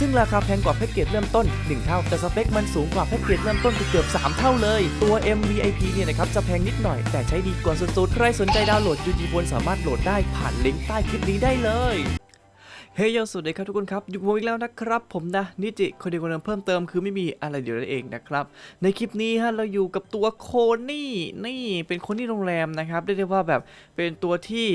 ซึ่งราคาแพงกว่าแพ็กเกจเริ่มต้น 1 เท่า แต่สเปคมันสูงกว่าแพ็กเกจเริ่มต้นเกือบ3 เท่าเลย ตัว MVIP เนี่ยนะครับจะแพงนิดหน่อย แต่ใช้ดีกว่าสุดๆ ใครสนใจดาวน์โหลด UG Phone สามารถโหลดได้ผ่านลิงก์ใต้คลิปนี้ได้เลยเฮ้ยสวัสดีครับทุกคนครับอยู่กับผมอีกแล้วนะครับ ผมนะนิจิคนเดียวคนเดิมเพิ่มเติมคือไม่มีอะไรเดียวนั่นเองนะครับ ในคลิปนี้ฮะเราอยู่กับตัวโคนี่นี่เป็นคนที่โรงแรมนะครับเรียกได้ว่าแบบเป็นตัวที่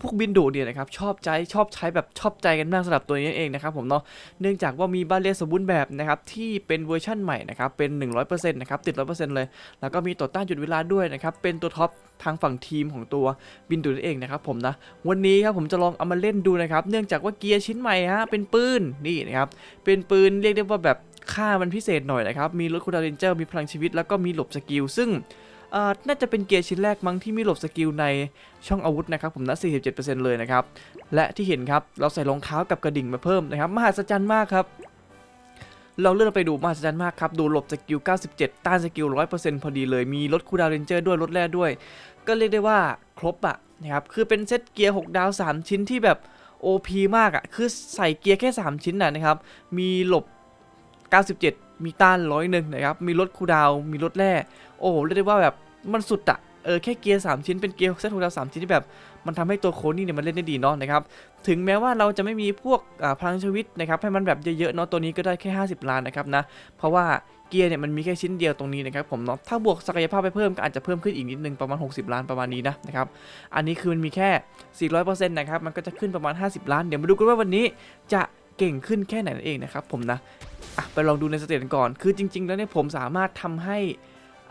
พวกบินดูเนี่ยนะครับชอบใจชอบใช้แบบชอบใจกันมากสำหรับตัวนี้เองนะครับผมเนาะเนื่องจากว่ามีบ้านเรียนสมบูรณ์แบบนะครับที่เป็นเวอร์ชั่นใหม่นะครับเป็น 100%นะครับติด 100%เลย แล้วก็มีต่อต้านหยุดเวลาด้วยนะครับเป็นตัวท็อปทางฝั่งทีมของตัวบินดูนั่นเองนะครับผมนะวันนี้ครับผมจะลองเอามาเล่นดูนะครับเนื่องจากว่าเกียร์ชิ้นใหม่ฮะเป็นปืนนี่นะครับเป็นปืนเรียกได้ว่าแบบค่ามันพิเศษหน่อยนะครับมีรถคูดาเรนเจอร์มีพลังชีวิตแล้วก็มีหลบสกิลซึ่ง น่าจะเป็นเกียร์ชิ้นแรกมั้งที่มีหลบสกิลในช่องอาวุธนะครับผมนะ47%เลยนะครับ และที่เห็นครับเราใส่รองเท้ากับกระดิ่งมาเพิ่มนะครับมหัศจรรย์มากครับ เราเลื่อนไปดูมหัศจรรย์มากครับ ดูหลบสกิล 97 ต้านสกิล 100%พอดีเลย มีรถคูดาวเรนเจอร์ด้วยรถแร่ด้วย ก็เรียกได้ว่าครบอะนะครับ คือเป็นเซตเกียร์ 6 ดาว 3 ชิ้นที่แบบ OP มากอะคือใส่เกียร์แค่ 3 ชิ้นน่ะนะครับ มีหลบ 97 มีต้านร้อยหนึ่งนะครับ มีรถคูดาว มีรถแร่ โอ้โหเรียกได้ว่าแบบมันสุดอะเออแค่เกียร์ 3 ชิ้นเป็นเกียร์เซตหกดาวสามชิ้นที่แบบ มันทำให้ตัวโคนี่เนี่ยมันเล่นได้ดีเนาะนะครับ ถึงแม้ว่าเราจะไม่มีพวกพลังชีวิตนะครับให้มันแบบเยอะๆเนาะตัวนี้ก็ได้แค่ 50 ล้านนะครับนะ เพราะว่าเกียร์เนี่ยมันมีแค่ชิ้นเดียวตรงนี้นะครับผมเนาะถ้าบวกศักยภาพไปเพิ่มก็อาจจะเพิ่มขึ้นอีกนิดนึงประมาณ 60 ล้านประมาณนี้นะนะครับอันนี้คือมันมีแค่ 400%นะครับมันก็จะขึ้นประมาณ 50 ล้านเดี๋ยวมาดูกันว่าวันนี้จะ เก่งขึ้นแค่ไหนนั่นเองนะครับผมนะอะไปลองดูในสเตจกันก่อนคือจริง ๆ แล้วเนี่ยผมสามารถทำให้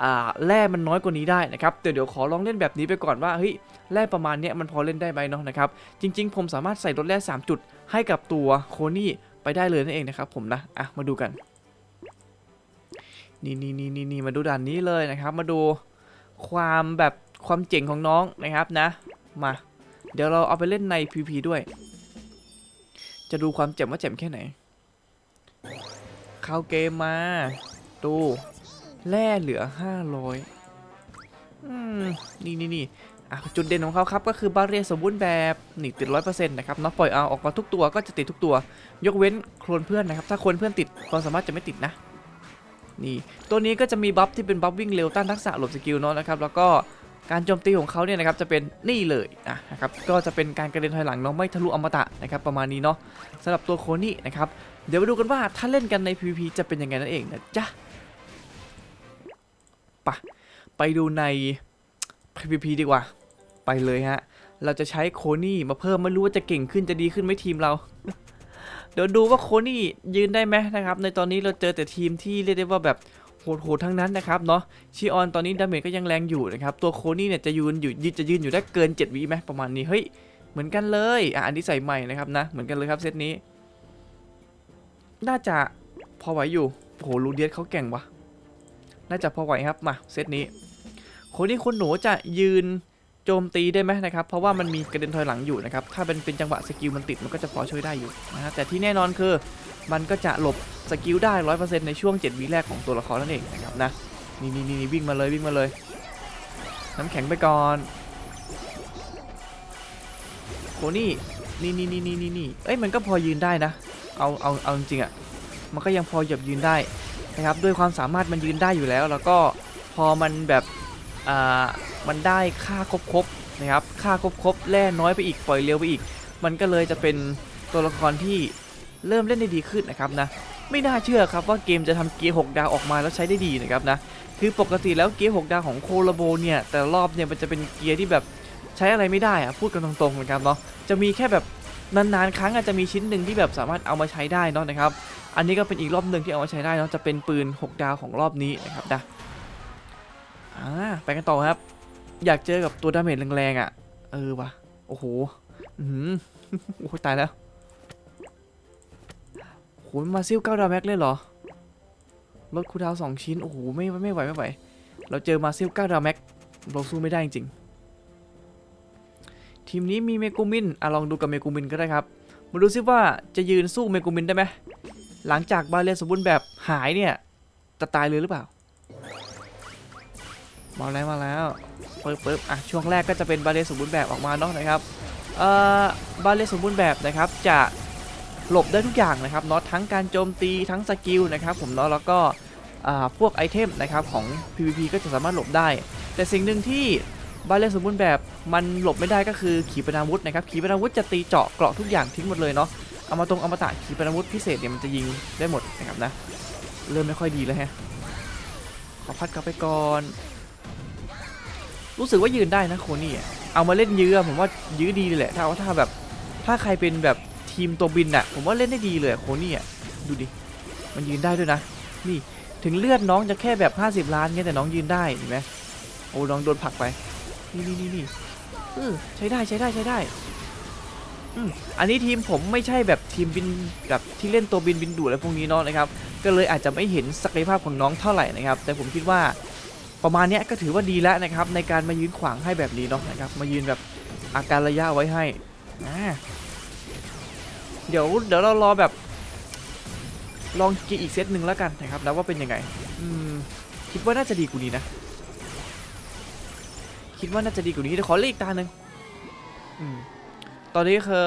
อ่าแร่มันน้อยกว่านี้ได้นะครับแต่เดี๋ยวขอลองเล่นแบบนี้ไปก่อนว่าเฮ้ยแร่ประมาณเนี้ยมันพอเล่นได้ไหมเนาะนะครับจริง ๆ ผมสามารถใส่รถแร่3 จุดให้กับตัวโคนี่ไปได้เลยนั่นเองนะครับผมนะอะมาดูกันนี่นี่นี่นี่นมาดูด่านนี้เลยนะครับ มาดูความแบบความเจ๋งของน้องนะครับนะ มา เดี๋ยวเราเอาไปเล่นใน PP ด้วย จะดูความเจ๋งว่าเจ๋งแค่ไหน เข้าเกมมา ดูแร่เหลือ 500อืมนี่นี่นี่จุดเด่นของเขาครับก็คือบาเรียสมบูรณ์แบบนี่ติดร้อยเปอร์เซ็นต์นะครับเนาะปล่อยเอาออกมาทุกตัวก็จะติดทุกตัว ยกเว้นโคลนเพื่อนนะครับ ถ้าโคลนเพื่อนติดความสามารถจะไม่ติดนะนี่ตัวนี้ก็จะมีบัฟที่เป็นบัฟวิ่งเร็วต้านทักษะหลบสกิลเนาะนะครับ แล้วก็ การโจมตีของเขาเนี่ยนะครับจะเป็นนี่เลยนะครับก็จะเป็นการกระเด็นถอยหลังเนาะไม่ทะลุอมตะนะครับประมาณนี้เนาะสำหรับตัวโคนี่นะครับเดี๋ยวมาดูกันว่าถ้าเล่นกันใน PVP จะเป็นยังไงนั่นเองนะจ๊ะไปะไปดูใน PVP ดีกว่า ไปเลยฮะเราจะใช้โคนี่มาเพิ่มไม่รู้ว่าจะเก่งขึ้นจะดีขึ้นไหมทีมเรา เดี๋ยวดูว่าโคนี่ยืนได้ไหมนะครับ ในตอนนี้เราเจอแต่ทีมที่เรียกได้ว่าแบบ โหดๆทั้งนั้นนะครับเนาะชีออนตอนนี้ดาเมจก็ยังแรงอยู่นะครับตัวโคนี่เนี่ยจะยืนอยู่ยืนจะยืนอยู่ได้เกิน7วิไหมประมาณนี้เฮ้ยเหมือนกันเลยอะอันนี้ใส่ใหม่นะครับนะเหมือนกันเลยครับเซตนี้ น่าจะพอไหวอยู่โหลูเดียสเขาเก่งวะน่าจะพอไหวครับมาเซตนี้โคนี่คุณหนูจะยืนโจมตีได้ไหมนะครับเพราะว่ามันมีกระเด็นถอยหลังอยู่นะครับถ้าเป็นเป็นจังหวะสกิลมันติดมันก็จะพอช่วยได้อยู่นะฮะแต่ที่แน่นอนคือ มันก็จะหลบสกิลได้ร้อยเปอร์เซ็นต์ในช่วง 7วิแรกของตัวละครนั่นเองนะครับนะนี่นี่นี่วิ่งมาเลยวิ่งมาเลย น้ำแข็งไปก่อนโคนี่นี่นี่นี่นี่นี่นี่เอ้ยมันก็พอยืนได้นะ เอาเอาเอาจริงๆอะมันก็ยังพอหยับยืนได้นะครับด้วยความสามารถมันยืนได้อยู่แล้ว แล้วก็พอมันแบบอ่ามันได้ค่าครบๆนะครับค่าครบๆแล่น้อยไปอีกปล่อยเร็วไปอีก มันก็เลยจะเป็นตัวละครที่ เริ่มเล่นได้ดีขึ้นนะครับนะไม่น่าเชื่อครับว่าเกมจะทำเกียร์ 6 ดาวออกมาแล้วใช้ได้ดีนะครับนะคือปกติแล้วเกียร์ 6 ดาวของโคโลโบเนี่ยแต่รอบเนี่ยมันจะเป็นเกียร์ที่แบบใช้อะไรไม่ได้อะพูดกันตรงๆนะครับเนาะจะมีแค่แบบนานๆ ครั้งอาจจะมีชิ้นหนึ่งที่แบบสามารถเอามาใช้ได้เนาะนะครับ อันนี้ก็เป็นอีกรอบหนึ่งที่เอามาใช้ได้เนาะจะเป็นปืน 6 ดาวของรอบนี้นะครับนะอ่าไปกันต่อครับ อยากเจอกับตัวดาเมจแรงๆอะ เออวะโอ้โห อืมโอ้ตายแล้ว หมาซิลเก้าดาวแม็กเลยเหรอลดคูดาวสองชิ้น โอ้โห ไม่ไม่ไหวไม่ไหว เราเจอมาซิลเก้าดาวแม็ก เราสู้ไม่ได้จริงๆ ทีมนี้มีเมกูมินอะลองดูกับเมกูมินก็ได้ครับ มาดูซิว่าจะยืนสู้เมกูมินได้ไหม หลังจากบาเรียสมบูรณ์แบบหายเนี่ย จะตายเลยหรือเปล่า มาแล้วมาแล้วปึ๊บปึ๊บอะช่วงแรกก็จะเป็นบาเรียสมบูรณ์แบบออกมาเนาะนะครับ เอ่อ บาเรียสมบูรณ์แบบนะครับจะ หลบได้ทุกอย่างนะครับเนาะทั้งการโจมตีทั้งสกิลนะครับผมเนาะแล้วก็พวกไอเทมนะครับของ PVP ก็จะสามารถหลบได้ แต่สิ่งหนึ่งที่บาเรียนสมบูรณ์แบบมันหลบไม่ได้ก็คือขีปนาวุธนะครับขีปนาวุธจะตีเจาะเกราะทุกอย่างทิ้งหมดเลยเนาะเอามาตรงอมตะขีปนาวุธพิเศษเนี่ยมันจะยิงได้หมดนะครับนะเริ่มไม่ค่อยดีแล้วฮะขอพัดกลับไปก่อน รู้สึกว่ายืนได้นะโคนี่เอามาเล่นยื้อผมว่ายื้อดีเลยแหละถ้าว่าถ้าแบบถ้าใครเป็นแบบ ทีมตัวบินอะผมว่าเล่นได้ดีเลยโคนี่อะดูดิ มันยืนได้ด้วยนะ นี่ถึงเลือดน้องจะแค่แบบ 50 ล้านเงี้ยแต่น้องยืนได้เห็นไหมโอ้น้องโดนผลักไป นี่นี่นี่นี่เออใช้ได้ใช้ได้ใช้ได้อืมอันนี้ทีมผมไม่ใช่แบบทีมบินแบบที่เล่นตัวบินบินดูอะไรพวกนี้เนาะนะครับ ก็เลยอาจจะไม่เห็นศักยภาพของน้องเท่าไหร่นะครับ แต่ผมคิดว่าประมาณเนี้ยก็ถือว่าดีแล้วนะครับ ในการมายืนขวางให้แบบนี้เนาะนะครับ มายืนแบบอาการระยะไว้ให้อ่า เดี๋ยวเดี๋ยวเรารอแบบ ลองกินอีกเซตหนึ่งแล้วกันนะครับ แล้วว่าเป็นยังไง อืม คิดว่าน่าจะดีกว่านี้นะ คิดว่าน่าจะดีกว่านี้เดี๋ยวขอเลือกตาหนึ่งอืม ตอนนี้คือ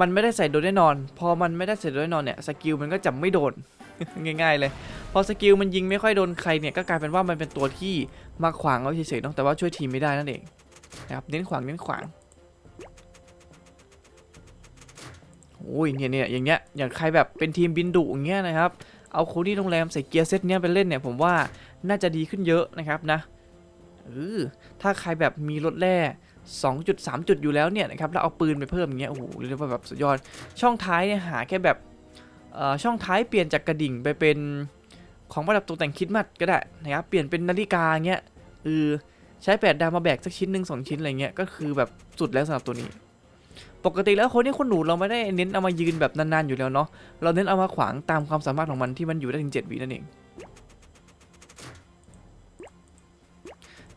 มันไม่ได้ใส่โดนแน่นอน พอมันไม่ได้ใส่โดนแน่นอนเนี่ยสกิลมันก็จะไม่โดน ง่าย ๆ เลย พอสกิลมันยิงไม่ค่อยโดนใครเนี่ยก็กลายเป็นว่ามันเป็นตัวที่มาขวางเอาเฉยๆเนอะแต่ว่าช่วยทีมไม่ได้นั่นเองนะครับเน้นขวางเน้นขวาง โอ้ยเนี่ยเนี่ยอย่างเงี้ยอย่างใครแบบเป็นทีมบินดุอย่างเงี้ยนะครับเอาโคดี้โรงแรมใส่เกียร์เซตเนี้ยไปเล่นเนี่ยผมว่าน่าจะดีขึ้นเยอะนะครับนะเออถ้าใครแบบมีรถแร่2จุด3จุดอยู่แล้วเนี่ยนะครับแล้วเอาปืนไปเพิ่มอย่างเงี้ยโอ้โหเรียกว่าแบบสุดยอดช่องท้ายเนี่ยหาแค่แบบเอ่อช่องท้ายเปลี่ยนจากกระดิ่งไปเป็นของประดับตกแต่งคิดมัดก็ได้นะครับเปลี่ยนเป็นนาฬิกาเงี้ยเออใช้แปดดาวมาแบกสักชิ้นหนึ่งสองชิ้นอะไรเงี้ยก็คือแบบสุดแล้วสำหรับตัวนี้ ปกติแล้วคนที่คนหนูเราไม่ได้เน้นเอามายืนแบบนานๆอยู่แล้วเนาะเราเน้นเอามาขวางตามความสามารถของมันที่มันอยู่ได้ถึง7วินั่นเอง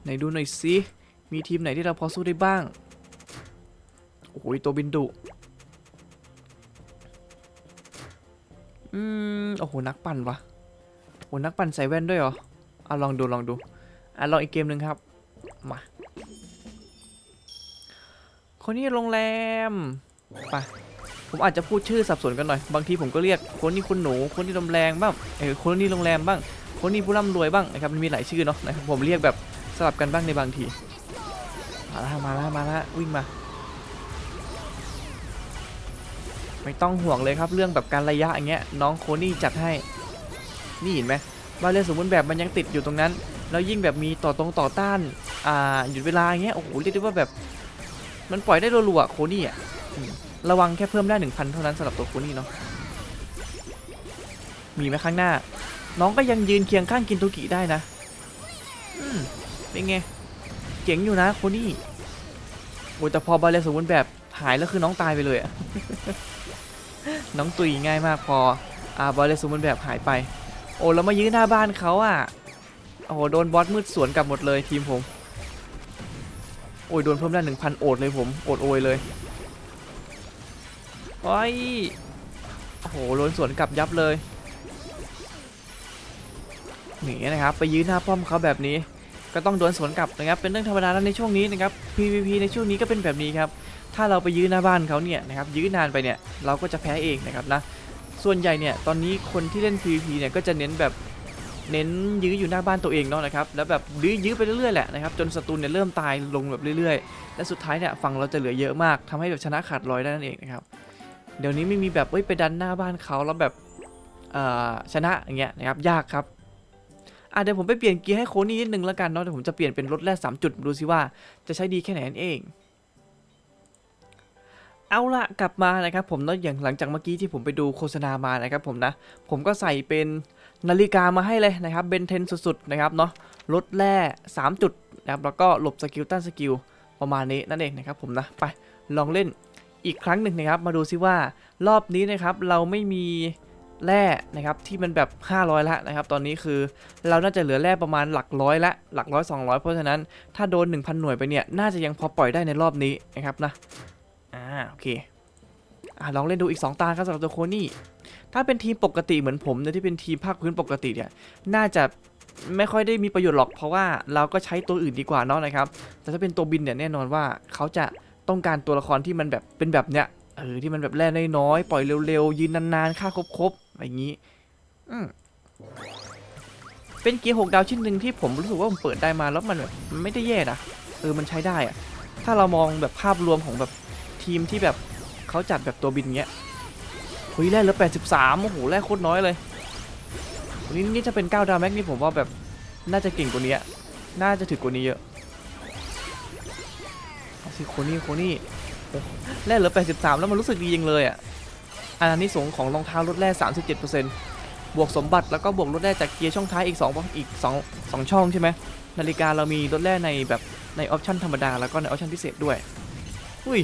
ไหนดูหน่อยสิมีทีมไหนที่เราพอสู้ได้บ้างโอ้โหตัวบินดุอืมโอ้โหนักปั่นวะโอ้นักปั่นใส่แว่นด้วยเหรออะลองดูลองดูอะลองอีกเกมหนึ่งครับมา คนนี้โรงแรมไปผมอาจจะพูดชื่อสับสนกันหน่อย บางทีผมก็เรียกคนนี้คุณหนู คนนี้โรงแรมบ้างเออคนนี้โรงแรมบ้าง คนนี้ผู้ร่ำรวยบ้างนะครับ มันมีหลายชื่อเนาะนะครับ ผมเรียกแบบสลับกันบ้างในบางที มาล้วมาล้วมาล้ววิ่งมา ไม่ต้องห่วงเลยครับเรื่องแบบการระยะอย่างเงี้ย น้องโคนี่จัดให้ นี่เห็นไหมบ้านเรียนสมบูรณ์แบบมันยังติดอยู่ตรงนั้น แล้วยิ่งแบบมีต่อตรงต่อต้าน อ่า หยุดเวลาอย่างเงี้ย โอ้โห เรียกได้ว่าแบบ มันปล่อยได้รัวๆอะโคนี่อะระวังแค่เพิ่มได้หนึ่งพันเท่านั้นสำหรับตัวโคนี่เนาะมีไหมข้างหน้า น้องก็ยังยืนเคียงข้างกินตุกิได้นะอืมเป็นไงเจ๋งอยู่นะโคนี่โอ้แต่พอบาเรีสมบูรณ์แบบหายแล้วคือน้องตายไปเลยอะน้องตุยง่ายมากพออาบอลเลสมบูรณ์แบบหายไป โอ้แล้วมายื้อหน้าบ้านเขาอะ โอ้โห โดนบอสมืดสวนกลับหมดเลยทีมผม โอ้ยโดนเพิ่มได้หนึ่งพันโอดเลยผมโอดโอยเลยโอ้ยโอ้โหโดนสวนกลับยับเลยหนีนะครับไปยื้อหน้าป้อมเขาแบบนี้ ก็ต้องโดนสวนกลับนะครับเป็นเรื่องธรรมดาแล้วในช่วงนี้นะครับ PVP ในช่วงนี้ก็เป็นแบบนี้ครับถ้าเราไปยื้อหน้าบ้านเขาเนี่ยนะครับยื้อนานไปเนี่ยเราก็จะแพ้เองนะครับนะส่วนใหญ่เนี่ยตอนนี้คนที่เล่น PVP เนี่ยก็จะเน้นแบบ เน้นยื้ออยู่หน้าบ้านตัวเองเนาะนะครับแล้วแบบยื้อยื้อไปเรื่อยๆแหละนะครับจนศัตรูเนี่ยเริ่มตายลงแบบเรื่อยๆ และสุดท้ายเนี่ยฝั่งเราจะเหลือเยอะมากทำให้แบบชนะขาดลอยได้นั่นเองนะครับเดี๋ยวนี้ไม่มีแบบเอ้ยไปดันหน้าบ้านเขาแล้วแบบชนะอย่างเงี้ยนะครับยากครับอะเดี๋ยวผมไปเปลี่ยนเกียร์ให้โคนี่นิดนึงแล้วกันเนาะเดี๋ยวผมจะเปลี่ยนเป็นรถแร่สามจุดดูซิว่าจะใช้ดีแค่ไหนนั่นเองเอาละกลับมานะครับผมเนาะอย่างหลังจากเมื่อกี้ที่ผมไปดูโฆษณามานะครับผมนะ ผมก็ใส่เป็น นาฬิกามาให้เลยนะครับเบนเทนสุดๆนะครับเนาะลดแร่3 จุดนะครับแล้วก็หลบสกิลต้านสกิลประมาณนี้นั่นเองนะครับผมนะไปลองเล่นอีกครั้งหนึ่งนะครับมาดูซิว่ารอบนี้นะครับเราไม่มีแร่นะครับที่มันแบบ 500ละนะครับตอนนี้คือเราน่าจะเหลือแร่ประมาณหลักร้อยละหลักร้อย200 เพราะฉะนั้นถ้าโดน 1,000 หน่วยไปเนี่ยน่าจะยังพอปล่อยได้ในรอบนี้นะครับนะอ่าโอเคอ่าลองเล่นดูอีก 2 ตาครับสำหรับตัวโคนี่ ถ้าเป็นทีมปกติเหมือนผมเนี่ยที่เป็นทีมภาคพื้นปกติเนี่ยน่าจะไม่ค่อยได้มีประโยชน์หรอกเพราะว่าเราก็ใช้ตัวอื่นดีกว่าเนาะนะครับ แต่ถ้าเป็นตัวบินเนี่ยแน่นอนว่าเขาจะต้องการตัวละครที่มันแบบเป็นแบบเนี้ยเออที่มันแบบแร่น้อยๆปล่อยเร็วๆยืนนานๆค่าครบๆอะไรอย่างนี้อืมเป็นเกียร์หกดาวชิ้นหนึ่งที่ผมรู้สึกว่าผมเปิดได้มาแล้วมันแบบมันไม่ได้แย่นะเออมันใช้ได้อะถ้าเรามองแบบภาพรวมของแบบทีมที่แบบเขาจัดแบบตัวบินเงี้ย ฮ้ยแร่เหลือ 83 โอ้โหแร่โคตรน้อยเลยวันนี้นี่จะเป็น 9 ดาวแม็กนี่ผมว่าแบบน่าจะเก่งกว่านี้ น่าจะถึกกว่านี้เยอะเอาสิโคนี่โคนี่แร่เหลือ 83 แล้วมันรู้สึกดีจังเลยอะอันนี้สงของรองเท้าลดแร่ 37%บวกสมบัติแล้วก็บวกลดแร่จากเกียร์ช่องท้ายอีก2อีก2 2ช่องใช่ไหมนาฬิกาเรามีลดแร่ในแบบในออปชันธรรมดาแล้วก็ในออปชันพิเศษด้วย อุ้ย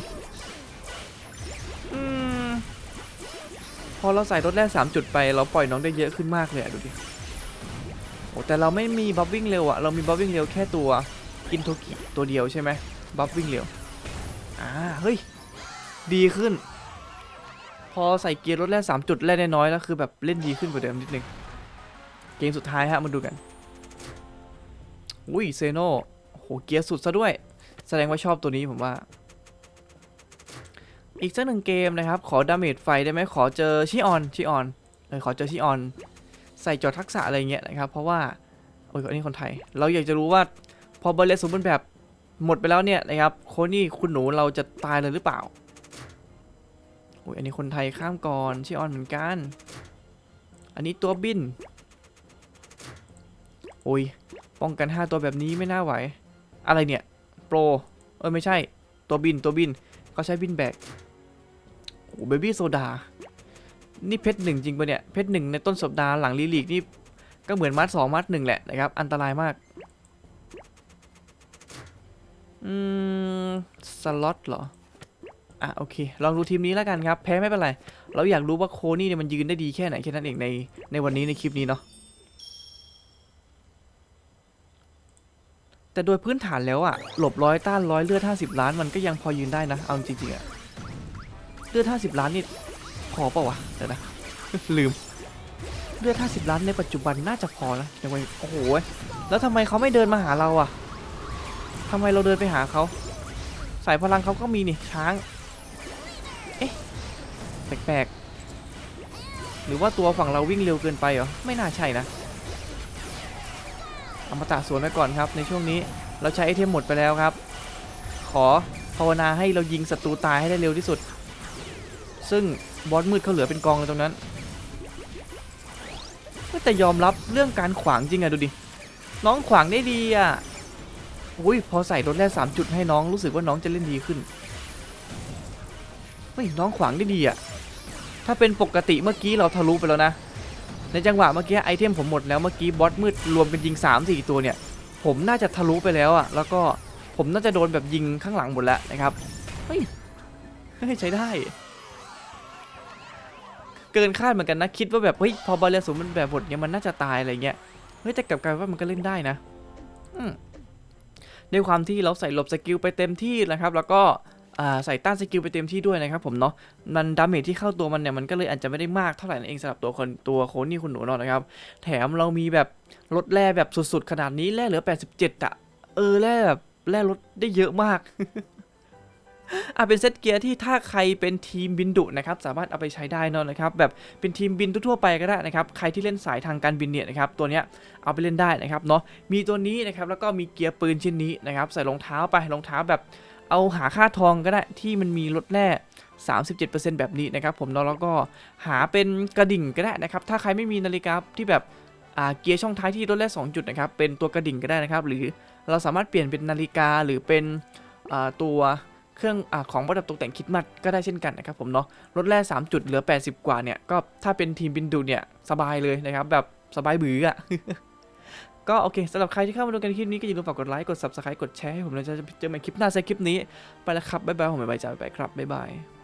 อเราใส่ลดแร่3จุดไป เราปล่อยน้องได้เยอะขึ้นมากเลยอะดูดิโอ้แต่เราไม่มีบัฟวิ่งเร็วอะเรามีบัฟวิ่งเร็วแค่ตัวอินโทกิตัวเดียวใช่ไหมบัฟวิ่งเร็วอ่าเฮ้ยดีขึ้น พอใส่เกียร์รถแร่สามจุดแร่น้อยแล้วคือแบบเล่นดีขึ้นกว่าเดิมนิดนึงเกมสุดท้ายฮะมาดูกันอุ้ยเซโนโหเกียร์สุดซะด้วย แสดงว่าชอบตัวนี้ผมว่า อีกสักหนึ่งเกมนะครับ ขอดาเมจไฟได้ไหมขอเจอชิออนชิออนเออขอเจอชิออน ใส่จอทักษะอะไรเงี้ยนะครับ เพราะว่า โอ้ยอันนี้คนไทย เราอยากจะรู้ว่าพอเบอร์เลสสมบูรณ์แบบหมดไปแล้วเนี่ยนะครับโคนี่คุณหนูเราจะตายเลยหรือเปล่าโอ้ยอันนี้คนไทยข้ามก่อนชื่อออนเหมือนกัน อันนี้ตัวบิน โอ้ยป้องกัน 5 ตัวแบบนี้ไม่น่าไหว อะไรเนี่ย โปร เออไม่ใช่ ตัวบินตัวบินเขาใช้บินแบก โอ้เบบี้โซดา นี่เพชรหนึ่งจริงปะเนี่ย เพชรหนึ่งในต้นสัปดาห์หลังลีลีกนี่ ก็เหมือนมัดสองมัดหนึ่งแหละนะครับ อันตรายมาก อืม สล็อตเหรอ อะโอเค ลองดูทีมนี้แล้วกันครับ แพ้ไม่เป็นไร เราอยากรู้ว่าโคนี่เนี่ยมันยืนได้ดีแค่ไหนแค่นั้นเองในในวันนี้ในคลิปนี้เนาะ แต่โดยพื้นฐานแล้วอะหลบร้อยต้านร้อยเลือด 50 ล้านมันก็ยังพอยืนได้นะ เอาจริงๆอะ ลือด50 ล้านนี่พอเปล่าวะเดี๋ยวนะลืมเลือด50 ล้านในปัจจุบันน่าจะพอนะยังไงโอ้โหแล้วทำไมเขาไม่เดินมาหาเราอะทำไมเราเดินไปหาเขาสายพลังเขาก็มีนี่ช้างเอ๊ะแปลกๆหรือว่าตัวฝั่งเราวิ่งเร็วเกินไปเหรอไม่น่าใช่นะเอามาตะสวนไว้ก่อนครับ ในช่วงนี้เราใช้ไอเทมหมดไปแล้วครับ ขอภาวนาให้เรายิงศัตรูตายให้ได้เร็วที่สุด ซึ่งบอสมืดเขาเหลือเป็นกองเลยตรงนั้นแต่ยอมรับเรื่องการขวางจริงอะดูดิ น้องขวางได้ดีอะอุ้ยพอใส่รถแร่สามจุดให้น้องรู้สึกว่าน้องจะเล่นดีขึ้นเฮ้ยน้องขวางได้ดีอะถ้าเป็นปกติเมื่อกี้เราทะลุไปแล้วนะ ในจังหวะเมื่อกี้ไอเทมผมหมดแล้วเมื่อกี้บอสมืดรวมกันยิง 3 4 ตัวเนี่ย ผมน่าจะทะลุไปแล้วอะแล้วก็ผมน่าจะโดนแบบยิงข้างหลังหมดแล้วนะครับ เฮ้ย เฮ้ยใช้ได้ เกินคาดเหมือนกันนะคิดว่าแบบเฮ้ยพอบอลเลสูงมันแบบหมดเนี่ยมันน่าจะตายอะไรเงี้ยเฮ้ยแต่กลับกลายว่ามันก็เล่นได้นะอืมด้วยความที่เราใส่หลบสกิลไปเต็มที่นะครับ แล้วก็ใส่ต้านสกิลไปเต็มที่ด้วยนะครับผมเนาะมันดาเมจที่เข้าตัวมันเนี่ยมันก็เลยอาจจะไม่ได้มากเท่าไหร่นั่นเองสำหรับตัวคนตัวโคนี่คุณหนูเนาะนะครับ แถมเรามีแบบลดแร่แบบสุดๆ ขนาดนี้แร่เหลือ 87อะเออแร่แบบแร่ลดได้เยอะมาก อะเป็นเซตเกียร์ที่ถ้าใครเป็นทีมบินดุนะครับสามารถเอาไปใช้ได้นอะนะครับแบบเป็นทีมบินทั่วไปก็ได้นะครับใครที่เล่นสายทางการบินเนี่ยนะครับตัวเนี้ยเอาไปเล่นได้นะครับเนาะมีตัวนี้นะครับแล้วก็มีเกียร์ปืนชิ้นนี้นะครับใส่รองเท้าไปรองเท้าแบบเอาหาค่าทองก็ได้ที่มันมีลดแร่37%แบบนี้นะครับผมเนาะแล้วก็หาเป็นกระดิ่งก็ได้นะครับถ้าใครไม่มีนาฬิกาที่แบบเกียร์ช่องท้ายที่ลดแร่2จุดนะครับเป็นตัวกระดิ่งก็ได้นะครับหรือเราสามารถเปลี่ยนเป็นนาฬิกาหรือเป็นตัว เครื่องอของประดับตกแต่งคิดมัดก็ได้เช่นกันนะครับผมเนาะลดแร่3จุดเหลือ 80 กว่าเนี่ยก็ถ้าเป็นทีมบินดูเนี่ยสบายเลยนะครับแบบสบายบืออะก็โอเคสำหรับใครที่เข้ามาดูกันคลิปนี้ก็อย่าลืมฝากกดไลค์กด subscribe กดแชร์ให้ผมนะจะเจอกันใหม่คลิปหน้าใส่คลิปนี้ไปแล้วครับบ๊ายบายผมบ๊ายบายจ้าบ๊ายบายครับบ๊ายบาย